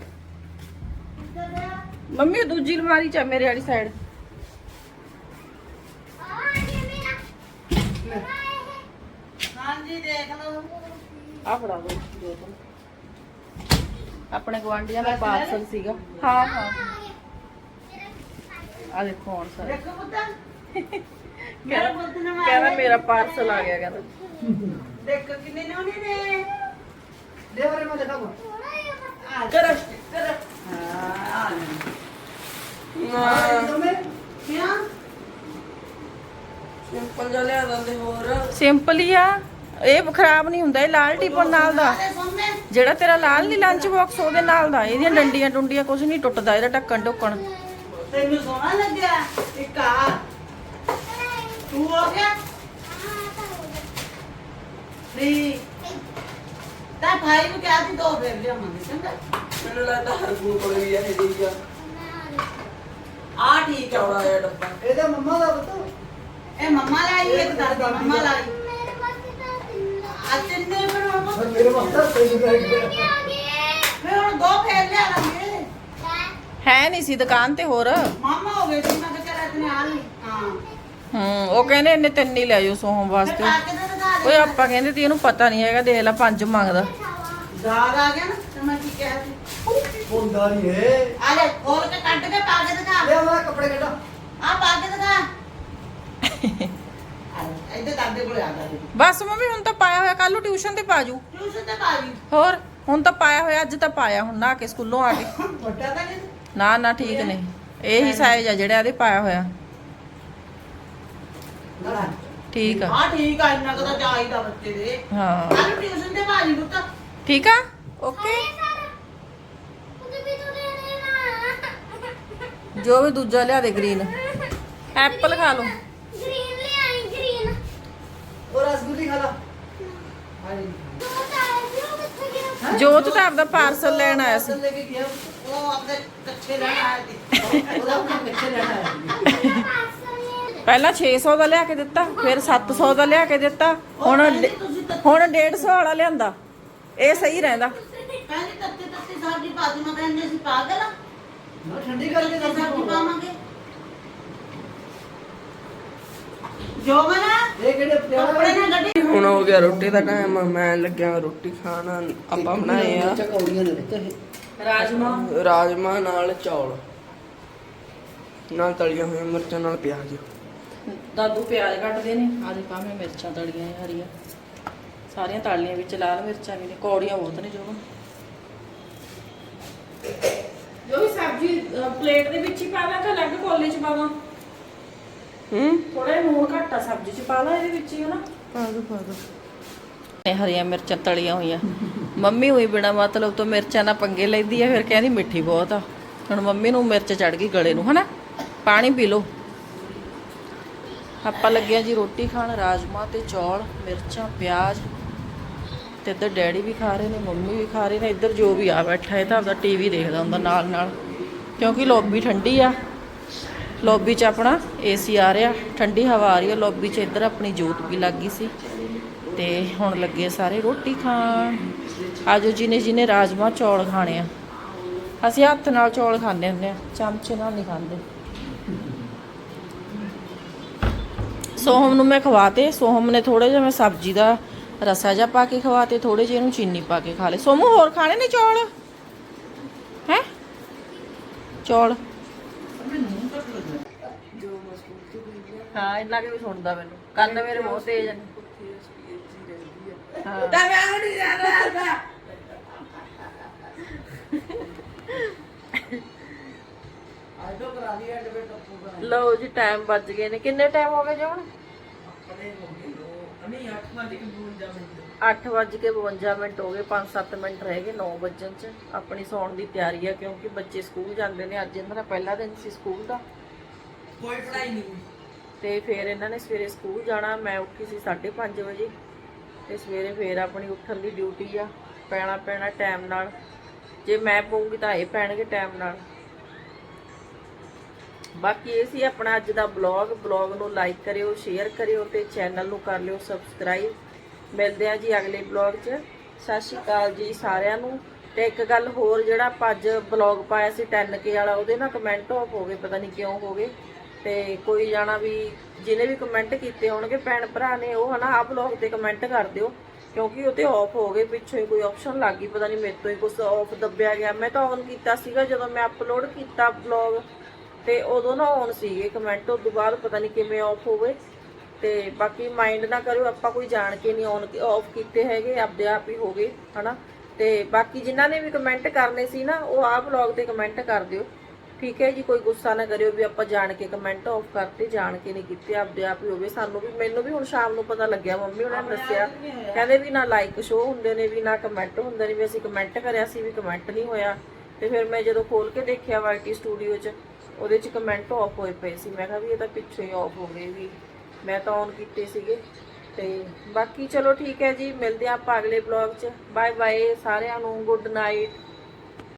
ਮੰਮੀ ਦੂਜੀ ਅਲਮਾਰੀ ਚ ਆ ਮੇਰੇ ਵਾਲੀ ਸਾਈਡ ਹਾਂਜੀ ਦੇਖ ਲਓ ਆ ਫੜਾ ਦੋ ਦੋ ਤਿੰਨ। ਆਪਣੇ ਗਵਾਂਢੀਆਂ ਦਾ ਪਾਰਸਲ ਸੀਗਾ। ਹਾਂ ਹਾਂ। ਆ ਦੇਖੋ ਹੁਣ ਸਰ। ਦੇਖੋ ਪੁੱਤ। ਮੇਰਾ ਪੁੱਤ ਨਾ ਕਹਿੰਦਾ ਮੇਰਾ ਪਾਰਸਲ ਆ ਗਿਆ ਕਹਿੰਦਾ। ਦੇਖੋ ਕਿੰਨੇ ਨੇ ਉਹਨੇ ਨੇ। ਦੇ ਮੈਂ ਦਿਖਾਵਾਂ। ਆ ਕਰ। ਕਰ। ਹਾਂ ਆ ਲੈ ਤੁਮੇ ਕਿਆ ਸਿੰਪਲ ਜਿਹਾ ਲਿਆ ਦਿੰਦੇ ਹੋਰ। ਸਿੰਪਲ ਹੀ ਆ। ਇਹ ਖਰਾਬ ਨਹੀਂ ਹੁੰਦਾ ਇਹ ਲਾਲ ਟਿਪਨ ਨਾਲ ਦਾ। ਜਿਹੜਾ ਤੇਰਾ ਲਾਲ ਨਹੀਂ ਲੰਚ ਬਾਕਸ ਉਹਦੇ ਨਾਲ ਦਾ। ਇਹਦੀਆਂ ਡੰਡੀਆਂ ਡੁੰਡੀਆਂ ਕੁਝ ਨਹੀਂ ਟੁੱਟਦਾ ਇਹਦਾ ਢੱਕਣ ਢੁੱਕਣ। ਤੈਨੂੰ ਸੋਹਣਾ ਲੱਗਿਆ ਇੱਕ ਆ। ਤੂੰ ਹੋ ਗਿਆ? ਨਹੀਂ ਤਾਂ ਭਾਈ ਨੂੰ ਕਿਹਾ ਸੀ ਦੋ ਫੇਰ ਲਿਆਵਾਂਗੇ ਚੰਗਾ। ਮੈਨੂੰ ਲੱਗਦਾ ਹਰਗੂ ਕੋਲ ਵੀ ਇਹ ਦੇਈਆ ਆ। ਠੀਕ ਆ ਜਿਹਾ ਡੱਬਾ। ਇਹਦਾ ਮੰਮਾ ਦਾ ਪੁੱਤ? ਇਹ ਮੰਮਾ ਲਾਈ ਇੱਕ ਦਾਦੀ ਮੰਮਾ ਲਾਈ। ਆ ਤਿੰਨੇ ਬਣਾਵਾ। ਪਰ ਮੇਰੇ ਵਾਸਤੇ ਸਹੀ ਰਹਿ ਗਿਆ ਫੇਰ ਹੁਣ ਦੋ ਫੇਰ ਲਿਆ ਲਾਂਗੇ। ਹੈ ਨਹੀਂ ਸੀ ਦੁਕਾਨ ਤੇ ਹੋਰ? ਮਾਮਾ ਹੋ ਗਏ ਸੀ ਮੈਂ ਕਿਹਾ ਚੱਲ ਇਤਨੇ ਆ ਲਈ ਹਾਂ। ਹੂੰ ਉਹ ਕਹਿੰਦੇ ਇਹਨੇ ਤਿੰਨ ਹੀ ਲੈ ਜਾਓ ਸੋਹਮ ਫਿਰ ਵਾਸਤੇ। ਦੇ। ਓਏ ਆਪਾਂ ਕਹਿੰਦੇ ਤੀ ਇਹਨੂੰ ਪਤਾ ਨਹੀਂ ਹੈਗਾ ਦੇਖ ਲੈ ਪੰਜ ਮੰਗਦਾ। ਦਾਗ ਆ ਗਿਆ ਨਾ ਤੇ ਮੈਂ ਕੀ ਕਿਹਾ ਸੀ? ਹੁੰਦਾ ਨਹੀਂ ਹੈ ਆ ਲੈ ਖੋਲ ਕੇ ਕੱਢ ਕੇ ਪਾ ਕੇ ਦਿਖਾ। ਲੈ ਮੈਂ ਕੱਪੜੇ ਕੱਢਾ। ਆ ਪਾ ਕੇ ਦਿਖਾ। ਇੱਧਰ ਦਾਦੇ ਕੋਲੇ ਆ ਜਾ ਬਸ ਮੰਮੀ ਹੁਣ ਤਾਂ ਪਾਇਆ ਹੋਇਆ ਕੱਲ ਨੂੰ ਟਿਊਸ਼ਨ ਤੇ ਪਾ ਜੂ। ਟਿਊਸ਼ਨ ਤੇ ਪਾ ਜੀ ਹੋਰ ਹੁਣ ਤਾਂ ਪਾਇਆ ਹੋਇਆ ਅੱਜ ਤਾਂ ਪਾਇਆ ਹੁਣ ਨਾ ਕੇ ਸਕੂਲੋਂ ਆ ਕੇ ਵੱਡਾ ਤਾਂ ਨਹੀਂ? ਨਾ ਨਾ ਠੀਕ ਨੇ ਇਹੀ ਸਾਈਜ਼ ਆ ਜਿਹੜਾ ਇਹਦੇ ਪਾਇਆ ਹੋਇਆ। ਨਾ। ਠੀਕ ਆ। ਆ ਠੀਕ ਆ ਇੰਨਾ ਕਦਾ ਚਾਹੀਦਾ ਬੱਚੇ ਦੇ। ਹਾਂ। ਕੱਲ ਟਿਊਸ਼ਨ ਤੇ ਪਾ ਜੀ ਪੁੱਤ। ਠੀਕ ਆ? ਓਕੇ। ਜੋ ਵੀ ਦੂਜਾ ਲਿਆ ਦੇ ਗ੍ਰੀਨ। ਐਪਲ ਖਾ ਲਓ ਗ੍ਰੀਨ ਲੈ ਆਈ ਗ੍ਰੀਨ ਉਹ ਰਸਗੁੱਲੀ ਖਾ ਲਾ। ਦੋ ਜੋਤ ਤਾਂ ਆਪਦਾ ਪਾਰਸਲ ਲੈਣ ਆਇਆ ਸੀ। ਲੈ ਕੇ ਗਿਆ। ਉਹ ਆਪਣੇ ਕੱਚੇ ਰਹਿਣ ਆਏ ਸੀ। ਉਹਦਾ ਆਪਣੇ ਪਿੱਛੇ ਰਹਿਣਾ ਹੈ ਪਾਸਲ ਪਹਿਲਾਂ 600 ਦਾ ਲਿਆ ਕੇ ਦਿੱਤਾ ਫਿਰ 700 ਦਾ ਲਿਆ ਕੇ ਦਿੱਤਾ। ਹੁਣ ਹੁਣ 150 ਵਾਲਾ ਲਿਆਂਦਾ। ਇਹ ਸਹੀ ਰਹਿੰਦਾ। ਕਹਿੰਦੀ ਤੱਤੇ ਤੱਤੇ ਸਾਡੀ ਬਾਜੂ ਮੈਂ ਕਹਿੰਦੇ ਸੀ ਪਾਗਲ ਆ। ਠੰਡੀ ਕਰਕੇ ਦੱਸ ਸਾਡੀ ਪਾਵਾਂਗੇ। ਜੋ ਬਣਾ ਇਹ ਕਿਹੜੇ ਕੱਪੜੇ ਪਟਿਆਲਾ ਨਾਲ ਗੱਡੀ ਹੁਣ ਹੋ ਗਿਆ ਰੋਟੀ ਦਾ ਟਾਈਮ ਮੈਂ ਲੱਗਿਆ ਰੋਟੀ ਖਾਣ ਆਪਾਂ ਬਣਾਏ ਆ। ਚਕੌੜੀਆਂ ਦੇ ਵਿੱਚ। ਇਹ ਰਾਜਮਾ। ਰਾਜਮਾ ਨਾਲ ਚੌਲ। ਨਾਲ ਤਲੀਆਂ ਹੋਈਆਂ ਮਿਰਚਾਂ ਨਾਲ ਪਿਆਜ਼। ਦਾਦੂ ਪਿਆਜ਼ ਕੱਟਦੇ ਨੇ। ਆਦੇ ਪਾਵੇਂ ਮਿਰਚਾਂ ਤਲੀਆਂ ਨੇ ਹਰੀਆਂ। ਸਾਰੀਆਂ ਤਲੀਆਂ ਵਿੱਚ ਲਾਲ ਮਿਰਚਾਂ ਵੀ ਨੇ। ਕੌੜੀਆਂ ਬਹੁਤ ਨੇ ਜੋ ਜੋ ਵੀ ਸਬਜ਼ੀ ਪਲੇਟ ਦੇ ਵਿੱਚ ਹੀ ਪਾ ਦਾਂ ਕਿ ਅਲੱਗ ਕੋਲੇ ਚ ਪਾਵਾਂ ਹੂੰ? ਥੋੜਾ ਜਿਹਾ ਲੂਣ ਘੱਟ ਆ ਸਬਜ਼ੀ ਚ ਪਾ ਲਾ ਇਹਦੇ ਵਿੱਚ ਹੀ ਹਨਾ ਪਾ ਦੋ ਪਾ ਦੋ। ਇਹ ਹਰੀਆਂ ਮਿਰਚਾਂ ਤਲੀਆਂ ਹੋਈਆਂ। ਮੰਮੀ ਹੋਈ ਬਿਨਾ ਮਤਲਬ ਤੋਂ ਮਿਰਚਾਂ ਨਾਲ ਪੰਗੇ ਲੈਂਦੀ ਆ ਫਿਰ ਕਹਿੰਦੀ ਮਿੱਠੀ ਬਹੁਤ ਆ। ਹੁਣ ਮੰਮੀ ਨੂੰ ਮਿਰਚ ਚੜ ਗਈ ਗਲੇ ਨੂੰ ਹਨਾ? ਪਾਣੀ ਪੀ ਲਓ। ਆਪਾਂ ਲੱਗਿਆ ਜੀ ਰੋਟੀ ਖਾਣ ਰਾਜਮਾ ਤੇ ਚੌਲ ਮਿਰਚਾਂ ਪਿਆਜ਼ ਤੇ ਇੱਧਰ ਡੈਡੀ ਵੀ ਖਾ ਰਹੇ ਨੇ ਮੰਮੀ ਵੀ ਖਾ ਰਹੇ ਨੇ। ਇੱਧਰ ਜੋ ਵੀ ਆ ਬੈਠਾ ਹੈ ਤਾਂ ਆਪਦਾ ਟੀਵੀ ਦੇਖਦਾ ਹੁੰਦਾ ਨਾਲ ਨਾਲ ਕਿਉਂਕਿ ਲੌਬੀ ਠੰਡੀ ਆ। ਲੌਬੀ 'ਚ ਆਪਣਾ ਏਸੀ ਆ ਰਿਹਾ, ਠੰਡੀ ਹਵਾ ਆ ਰਹੀ ਹੈ, ਲੌਬੀ 'ਚ ਇੱਧਰ ਆਪਣੀ ਜੋਤ ਵੀ ਲੱਗ ਗਈ ਸੀ ਤੇ ਹੁਣ ਲੱਗੇ ਸਾਰੇ ਰੋਟੀ ਖਾਣ। ਆਜੋ ਜਿਹਨੇ ਜਿਹਨੇ ਰਾਜਮਾ ਚੌਲ ਖਾਣੇ ਆ। ਅਸੀਂ ਹੱਥ ਨਾਲ ਚੌਲ ਖਾਂਦੇ ਹੁੰਦੇ ਆ, ਚਮਚੇ ਨਾਲ ਨਹੀਂ ਖਾਂਦੇ। ਸੋਹਮ ਨੂੰ ਮੈਂ ਖਵਾਤੇ, ਸੋਹਮ ਨੇ ਥੋੜੇ ਜਿਹਾ ਮੈਂ ਸਬਜ਼ੀ ਦਾ ਰਸਾ ਜਿਹਾ ਪਾ ਕੇ ਖਵਾਤੇ ਥੋੜੇ ਜਿਹੇ ਇਹਨੂੰ ਚੀਨੀ ਪਾ ਕੇ ਖਾ ਲੇ ਸੋਮੂ ਹੋਰ ਖਾਣੇ ਨੇ ਚੌਲ? ਹੈ? ਚੌਲ। ਹਾਂ ਇੰਨਾ ਕਿ ਵੀ ਸੁਣਦਾ ਮੈਨੂੰ। ਕੰਨ ਮੇਰੇ ਬਹੁਤ ਤੇਜ਼ ਨੇ। ਹਾਂ। ਤਾਂ ਮੈਂ ਨਹੀਂ ਜਾਣਾ ਅੱਜ ਤੋਂ ਕਰਾ ਲਈ ਐਡ ਬੇਟਾ ਪੂਰਾ ਲਓ ਜੀ ਟਾਈਮ ਵੱਜ ਗਏ ਨੇ। ਕਿੰਨੇ ਟਾਈਮ ਹੋ ਗਏ ਜੋਣ ਨਹੀਂ 8 ਵਜੇ ਕਿ ਬੋਲ ਜਾ ਮੈਂ 8 ਵੱਜ ਕੇ 52 ਮਿੰਟ ਹੋ ਗਏ 5-7 ਮਿੰਟ ਰਹਿ ਗਏ 9 ਵੱਜਣ ਚ। ਆਪਣੀ ਸੌਣ ਦੀ ਤਿਆਰੀ ਆ ਕਿਉਂਕਿ ਬੱਚੇ ਸਕੂਲ ਜਾਂਦੇ ਨੇ। ਅੱਜ ਇਹਨਾਂ ਦਾ ਪਹਿਲਾ ਦਿਨ ਸੀ ਸਕੂਲ ਦਾ। ਕੋਈ ਪੜਾਈ ਨਹੀਂ ਤੇ ਫਿਰ ਇਹਨਾਂ ਨੇ ਸਵੇਰੇ ਸਕੂਲ ਜਾਣਾ, ਮੈਂ ਉੱਠੀ ਸੀ 5:30 ਵਜੇ ਤੇ ਸਵੇਰੇ ਫਿਰ ਆਪਣੀ ਉੱਠਣ ਦੀ ਡਿਊਟੀ ਆ, ਪੈਣਾ ਪੈਣਾ ਟਾਈਮ ਨਾਲ। ਜੇ ਮੈਂ ਪਊਂਗੀ ਤਾਂ ਇਹ ਪੈਣਗੇ ਟਾਈਮ ਨਾਲ। ਬਾਕੀ ਇਹ ਸੀ ਆਪਣਾ ਅੱਜ ਦਾ ਬਲੌਗ ਬਲੌਗ ਨੂੰ ਲਾਈਕ ਕਰਿਓ ਸ਼ੇਅਰ ਕਰਿਓ ਤੇ ਚੈਨਲ ਨੂੰ ਕਰ ਲਿਓ ਸਬਸਕ੍ਰਾਈਬ ਮਿਲਦੇ ਆ ਜੀ ਅਗਲੇ ਬਲੌਗ 'ਚ। ਸਤਿ ਸ਼੍ਰੀ ਅਕਾਲ ਜੀ ਸਾਰਿਆਂ ਨੂੰ। ਤੇ ਇੱਕ ਗੱਲ ਹੋਰ ਜਿਹੜਾ ਆਪਾਂ ਅੱਜ ਬਲੌਗ ਪਾਇਆ ਸੀ 10k ਵਾਲਾ, ਉਹਦੇ ਨਾਲ ਕਮੈਂਟ ਆਫ ਹੋ ਗਏ, ਪਤਾ ਨਹੀਂ ਕਿਉਂ ਹੋ ਗਏ। ਤੇ ਕੋਈ ਜਾਣਾ ਵੀ ਜਿਹਨੇ ਵੀ ਕਮੈਂਟ ਕੀਤੇ ਹੋਣਗੇ, ਭੈਣ ਭਰਾ ਨੇ, ਉਹ ਹਨਾ ਆ ਬਲੌਗ ਤੇ ਕਮੈਂਟ ਕਰ ਦਿਓ। ਕਿਉਂਕਿ ਉਹ ਤੇ ਆਫ ਹੋ ਗਏ, ਪਿੱਛੋਂ ਹੀ ਕੋਈ ਆਪਸ਼ਨ ਲੱਗ ਗਈ, ਪਤਾ ਨਹੀਂ ਮੇਰੇ ਤੋਂ ਹੀ ਕੁਝ ਆਫ ਦੱਬਿਆ ਗਿਆ। ਮੈਂ ਤਾਂ ਔਨ ਕੀਤਾ ਸੀਗਾ ਜਦੋਂ ਮੈਂ ਅਪਲੋਡ ਕੀਤਾ ਬਲੌਗ ਤੇ ਉਦੋਂ ਨਾ ਔਨ ਸੀਗੇ ਕਮੈਂਟ ਉਸ ਤੋਂ ਬਾਅਦ ਪਤਾ ਨਹੀਂ ਕਿਵੇਂ ਆਫ ਹੋ ਗਏ। ਤੇ ਬਾਕੀ ਮਾਈਂਡ ਨਾ ਕਰਿਓ, ਆਪਾਂ ਕੋਈ ਜਾਣ ਕੇ ਨਹੀਂ ਔਨ ਆਫ ਕੀਤੇ ਹੈਗੇ, ਆਪਦੇ ਆਪ ਹੀ ਹੋ ਗਏ, ਹਨਾ। ਤੇ ਬਾਕੀ ਜਿਨ੍ਹਾਂ ਨੇ ਵੀ ਕਮੈਂਟ ਕਰਨੇ ਸੀ ਨਾ, ਉਹ ਆਹ ਬਲੌਗ ਤੇ ਕਮੈਂਟ ਕਰ ਦਿਓ। ਠੀਕ ਹੈ ਜੀ, ਕੋਈ ਗੁੱਸਾ ਨਾ ਕਰਿਓ ਵੀ ਆਪਾਂ ਜਾਣ ਕੇ ਕਮੈਂਟ ਆਫ ਕਰਤੇ, ਜਾਣ ਕੇ ਨਹੀਂ ਕੀਤੇ, ਆਪਦੇ ਆਪ ਹੀ ਹੋਵੇ ਸਾਨੂੰ ਵੀ, ਮੈਨੂੰ ਵੀ ਹੁਣ ਸ਼ਾਮ ਨੂੰ ਪਤਾ ਲੱਗਿਆ, ਮੰਮੀ ਉਹਨਾਂ ਨੇ ਦੱਸਿਆ। ਕਹਿੰਦੇ ਵੀ ਨਾ ਲਾਈਕ ਸ਼ੋ ਹੁੰਦੇ ਨੇ, ਵੀ ਨਾ ਕਮੈਂਟ ਹੁੰਦੇ ਨੇ, ਵੀ ਅਸੀਂ ਕਮੈਂਟ ਕਰਿਆ ਸੀ, ਵੀ ਕਮੈਂਟ ਨਹੀਂ ਹੋਇਆ। ਤੇ ਫਿਰ ਮੈਂ ਜਦੋਂ ਖੋਲ ਕੇ ਦੇਖਿਆ ਵਾਈਟੀ ਸਟੂਡੀਓ 'ਚ, ਉਹਦੇ 'ਚ ਕਮੈਂਟ ਆਫ ਹੋਏ ਪਏ ਸੀ। ਮੈਂ ਕਿਹਾ ਵੀ ਇਹ ਤਾਂ ਪਿੱਛੋਂ ਹੀ ਆਫ ਹੋ ਗਏ ਵੀ। ਮੈਂ ਤਾਂ ਔਨ ਕੀਤੇ ਸੀਗੇ। ਤੇ ਬਾਕੀ ਚਲੋ ਠੀਕ ਹੈ ਜੀ, ਮਿਲਦੇ ਹਾਂ ਆਪਾਂ ਅਗਲੇ ਬਲੌਗ 'ਚ। ਬਾਏ ਬਾਏ ਸਾਰਿਆਂ ਨੂੰ ਗੁੱਡ ਨਾਈਟ